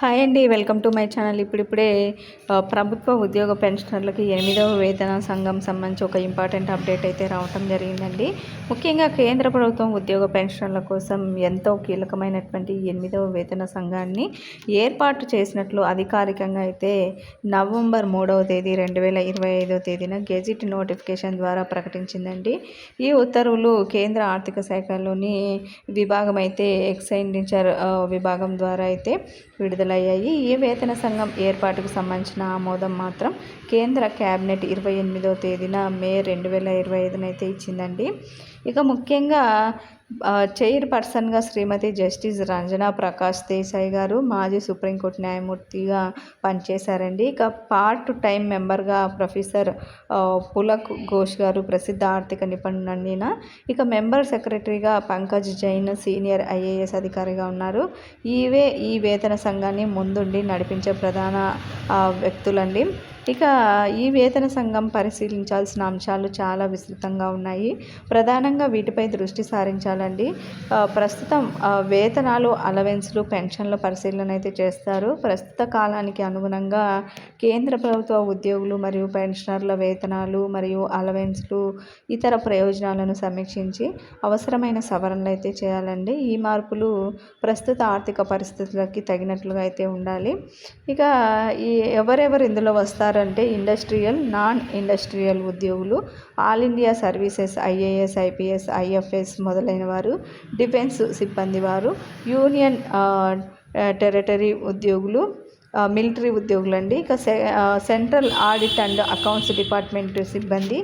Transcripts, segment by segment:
Hi అండి welcome to my channel. ఇప్పుడిప్పుడే ప్రభుత్వ ఉద్యోగ పెన్షనర్లకి ఎనిమిదవ వేతన సంఘం సంబంధించి ఒక ఇంపార్టెంట్ అప్డేట్ అయితే రావటం జరిగిందండి. ముఖ్యంగా కేంద్ర ప్రభుత్వం ఉద్యోగ పెన్షనర్ల కోసం ఎంతో కీలకమైనటువంటి ఎనిమిదవ వేతన సంఘాన్ని ఏర్పాటు చేసినట్లు అధికారికంగా అయితే నవంబర్ మూడవ తేదీ రెండు వేల ఇరవై ఐదవ తేదీన గెజిట్ నోటిఫికేషన్ ద్వారా ప్రకటించిందండి. ఈ ఉత్తర్వులు కేంద్ర ఆర్థిక శాఖలోని విభాగం అయితే ఎక్సైండిచర్ విభాగం ద్వారా అయితే విడుదల విడుదలయ్యాయి. ఈ వేతన సంఘం ఏర్పాటుకు సంబంధించిన ఆమోదం మాత్రం కేంద్ర క్యాబినెట్ ఇరవై ఎనిమిదవ తేదీన మే రెండు వేల ఇరవై ఐదున అయితే ఇచ్చిందండి. ఇక ముఖ్యంగా చైర్ పర్సన్గా శ్రీమతి జస్టిస్ రంజనా ప్రకాష్ దేశాయ్ గారు మాజీ సుప్రీంకోర్టు న్యాయమూర్తిగా పనిచేశారండి. ఇక పార్ట్ టైం మెంబర్గా ప్రొఫెసర్ పులక్ ఘోష్ గారు ప్రసిద్ధ ఆర్థిక నిపుణుడిన ఇక మెంబర్ సెక్రటరీగా పంకజ్ జైన్ సీనియర్ ఐఏఎస్ అధికారిగా ఉన్నారు. ఈవే ఈ వేతన సంఘాన్ని ముందుండి నడిపించే ప్రధాన వ్యక్తులండి. ఇక ఈ వేతన సంఘం పరిశీలించాల్సిన అంశాలు చాలా విస్తృతంగా ఉన్నాయి. ప్రధానంగా వీటిపై దృష్టి సారించాలండి. ప్రస్తుతం వేతనాలు అలవెన్స్లు పెన్షన్ల పరిశీలన అయితే చేస్తారు. ప్రస్తుత కాలానికి అనుగుణంగా కేంద్ర ప్రభుత్వ ఉద్యోగులు మరియు పెన్షనర్ల వేతనాలు మరియు అలవెన్స్లు ఇతర ప్రయోజనాలను సమీక్షించి అవసరమైన సవరణలు అయితే చేయాలండి. ఈ మార్పులు ప్రస్తుత ఆర్థిక పరిస్థితులకి తగినట్లుగా అయితే ఉండాలి. ఇక ఈ ఎవరెవరు ఇందులో వస్తారు ఎవరంటే ఇండస్ట్రియల్ నాన్ ఇండస్ట్రియల్ ఉద్యోగులు all India services IAS IPS IFS మొదలైన వారు డిఫెన్స్ సిబ్బంది వారు యూనియన్ టెరిటరీ ఉద్యోగులు మిలిటరీ ఉద్యోగులండి. ఇక సె central audit and accounts department సిబ్బంది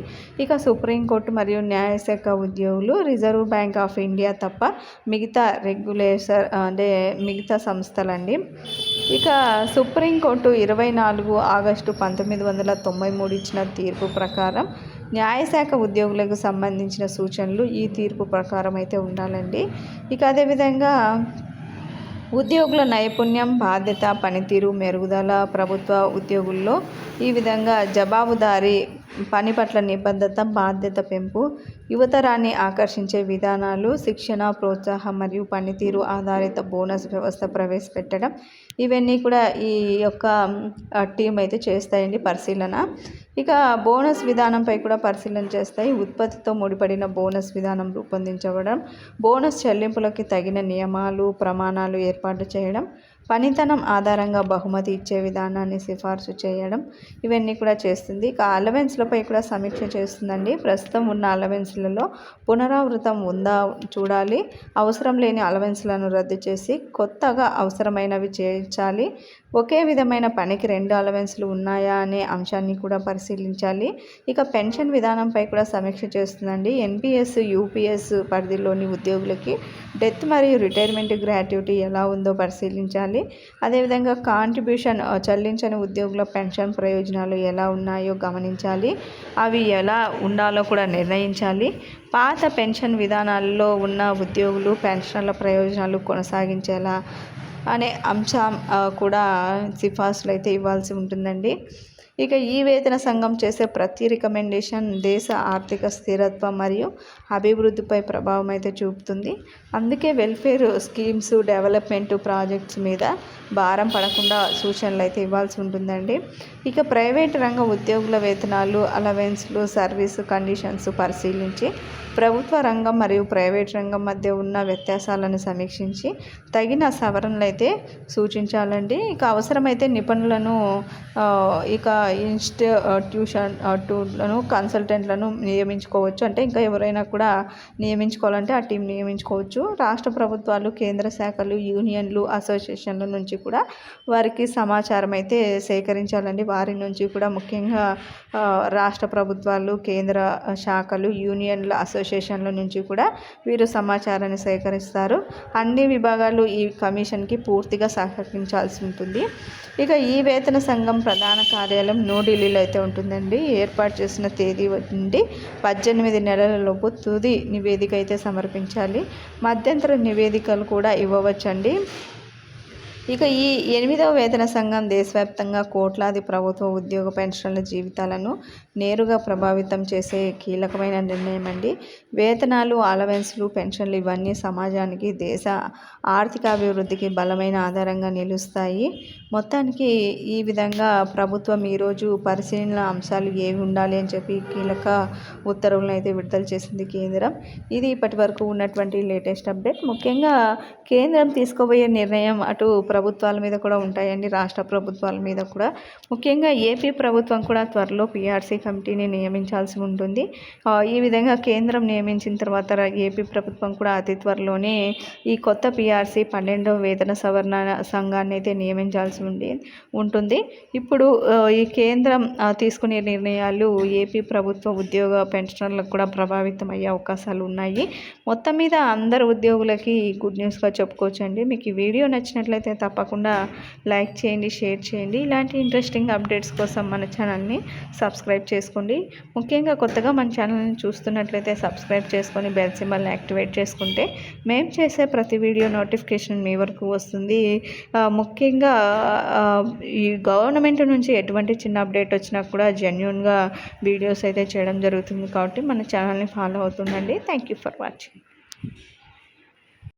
ఇక సుప్రీంకోర్టు మరియు న్యాయశాఖ ఉద్యోగులు రిజర్వ్ బ్యాంక్ ఆఫ్ ఇండియా తప్ప మిగతా రెగ్యులేటర్ అంటే మిగతా సంస్థలండి. ఇక సుప్రీంకోర్టు ఇరవై నాలుగు ఆగస్టు పంతొమ్మిది వందల తొంభై మూడు ఇచ్చిన తీర్పు ప్రకారం న్యాయశాఖ ఉద్యోగులకు సంబంధించిన సూచనలు ఈ తీర్పు ప్రకారం అయితే ఉండాలండి. ఇక అదేవిధంగా ఉద్యోగుల నైపుణ్యం బాధ్యత పనితీరు మెరుగుదల ప్రభుత్వ ఉద్యోగుల్లో ఈ విధంగా జవాబుదారీ పని పట్ల నిబద్ధత బాధ్యత పెంపు యువతరాన్ని ఆకర్షించే విధానాలు శిక్షణ ప్రోత్సాహం మరియు పనితీరు ఆధారిత బోనస్ వ్యవస్థ ప్రవేశపెట్టడం ఇవన్నీ కూడా ఈ యొక్క టీం అయితే చేస్తాయండి పరిశీలన. ఇక బోనస్ విధానంపై కూడా పరిశీలన చేస్తాయి. ఉత్పత్తితో ముడిపడిన బోనస్ విధానం రూపొందించబడడం బోనస్ చెల్లింపులకి తగిన నియమాలు ప్రమాణాలు ఏర్పాటు చేయడం పనితనం ఆధారంగా బహుమతి ఇచ్చే విధానాన్ని సిఫార్సు చేయడం ఇవన్నీ కూడా చేస్తుంది. ఇక అలవెన్స్లపై కూడా సమీక్ష చేస్తుందండి. ప్రస్తుతం ఉన్న అలవెన్స్లలో పునరావృతం ఉందా చూడాలి. అవసరం లేని అలవెన్స్లను రద్దు చేసి కొత్తగా అవసరమైనవి చేర్చాలి. ఒకే విధమైన పనికి రెండు అలవెన్స్లు ఉన్నాయా అనే అంశాన్ని కూడా పరిశీలించాలి. ఇక పెన్షన్ విధానంపై కూడా సమీక్ష చేస్తుందండి. ఎన్పిఎస్ యూపీఎస్ పరిధిలోని ఉద్యోగులకి డెత్ మరియు రిటైర్మెంట్ గ్రాట్యుటీ ఎలా ఉందో పరిశీలించాలి. అదేవిధంగా కాంట్రిబ్యూషన్ చెల్లించని ఉద్యోగుల పెన్షన్ ప్రయోజనాలు ఎలా ఉన్నాయో గమనించాలి. అవి ఎలా ఉండాలో కూడా నిర్ణయించాలి. పాత పెన్షన్ విధానాల్లో ఉన్న ఉద్యోగులు పెన్షన్ల ప్రయోజనాలు కొనసాగించేలా అనే అంశం కూడా సిఫార్సులు అయితే ఇవ్వాల్సి ఉంటుందండి. ఇక ఈ వేతన సంఘం చేసే ప్రతి రికమెండేషన్ దేశ ఆర్థిక స్థిరత్వం మరియు అభివృద్ధిపై ప్రభావం అయితే చూపుతుంది. అందుకే వెల్ఫేర్ స్కీమ్స్ డెవలప్మెంట్ ప్రాజెక్ట్స్ మీద భారం పడకుండా సూచనలు అయితే ఇవ్వాల్సి ఉంటుందండి. ఇక ప్రైవేట్ రంగ ఉద్యోగుల వేతనాలు అలవెన్స్లు సర్వీస్ కండిషన్స్ పరిశీలించి ప్రభుత్వ రంగం మరియు ప్రైవేట్ రంగం మధ్య ఉన్న వ్యత్యాసాలను సమీక్షించి తగిన సవరణలు అయితే సూచించాలండి. ఇక అవసరమైతే నిపుణులను ఇక ఇక ఇన్స్టిట్యూషన్ టూలను కన్సల్టెంట్లను నియమించుకోవచ్చు. అంటే ఇంకా ఎవరైనా కూడా నియమించుకోవాలంటే ఆ టీం నియమించుకోవచ్చు. రాష్ట్ర ప్రభుత్వాలు కేంద్ర శాఖలు యూనియన్లు అసోసియేషన్ల నుంచి కూడా వారికి సమాచారం అయితే సేకరించాలండి. వారి నుంచి కూడా ముఖ్యంగా రాష్ట్ర ప్రభుత్వాలు కేంద్ర శాఖలు యూనియన్ల అసోసియేషన్ల నుంచి కూడా వీరు సమాచారాన్ని సేకరిస్తారు. అన్ని విభాగాలు ఈ కమిషన్కి పూర్తిగా సహకరించాల్సి ఉంటుంది. ఇక ఈ వేతన సంఘం ప్రధాన కార్యాలయం న్యూఢిల్లీలో అయితే ఉంటుందండి. ఏర్పాటు చేసిన తేదీ నుండి పద్దెనిమిది నెలలలోపు తుది నివేదిక అయితే సమర్పించాలి. మధ్యంతర నివేదికలు కూడా ఇవ్వవచ్చండి. ఇక ఈ ఎనిమిదవ వేతన సంఘం దేశవ్యాప్తంగా కోట్లాది ప్రభుత్వ ఉద్యోగ పెన్షన్ల జీవితాలను నేరుగా ప్రభావితం చేసే కీలకమైన నిర్ణయం అండి. వేతనాలు అలవెన్స్లు పెన్షన్లు ఇవన్నీ సమాజానికి దేశ ఆర్థిక అభివృద్ధికి బలమైన ఆధారంగా నిలుస్తాయి. మొత్తానికి ఈ విధంగా ప్రభుత్వం ఈరోజు పరిశీలన అంశాలు ఏవి ఉండాలి అని చెప్పి కీలక ఉత్తర్వులను అయితే విడుదల చేసింది కేంద్రం. ఇది ఇప్పటి వరకు ఉన్నటువంటి లేటెస్ట్ అప్డేట్. ముఖ్యంగా కేంద్రం తీసుకోబోయే నిర్ణయం అటు ప్రభుత్వాల మీద కూడా ఉంటాయండి రాష్ట్ర ప్రభుత్వాల మీద కూడా. ముఖ్యంగా ఏపీ ప్రభుత్వం కూడా త్వరలో పిఆర్సీ కమిటీని నియమించాల్సి ఉంటుంది. ఈ విధంగా కేంద్రం నియమించిన తర్వాత ఏపీ ప్రభుత్వం కూడా అతి త్వరలోనే ఈ కొత్త పీఆర్సీ పన్నెండవ వేతన సవరణ సంఘాన్ని అయితే నియమించాల్సి ఉండి ఉంటుంది. ఇప్పుడు ఈ కేంద్రం తీసుకునే నిర్ణయాలు ఏపీ ప్రభుత్వ ఉద్యోగ పెన్షనర్లకు కూడా ప్రభావితం అయ్యే అవకాశాలు ఉన్నాయి. మొత్తం మీద అందరు ఉద్యోగులకి గుడ్ న్యూస్గా చెప్పుకోవచ్చండి. మీకు ఈ వీడియో నచ్చినట్లయితే తప్పకుండా లైక్ చేయండి షేర్ చేయండి. ఇలాంటి ఇంట్రెస్టింగ్ అప్డేట్స్ కోసం మన ఛానల్ని సబ్స్క్రైబ్ చేసుకోండి. ముఖ్యంగా కొత్తగా మన ఛానల్ని చూస్తున్నట్లయితే సబ్స్క్రైబ్ చేసుకొని బెల్ సింబల్ని యాక్టివేట్ చేసుకుంటే మేము చేసే ప్రతి వీడియో నోటిఫికేషన్ మీ వరకు వస్తుంది. ముఖ్యంగా ఈ గవర్నమెంట్ నుంచి ఎటువంటి చిన్న అప్డేట్ వచ్చినా కూడా జెన్యున్గా వీడియోస్ అయితే చేయడం జరుగుతుంది కాబట్టి మన ఛానల్ని follow అవుతుండండి. Thank you for watching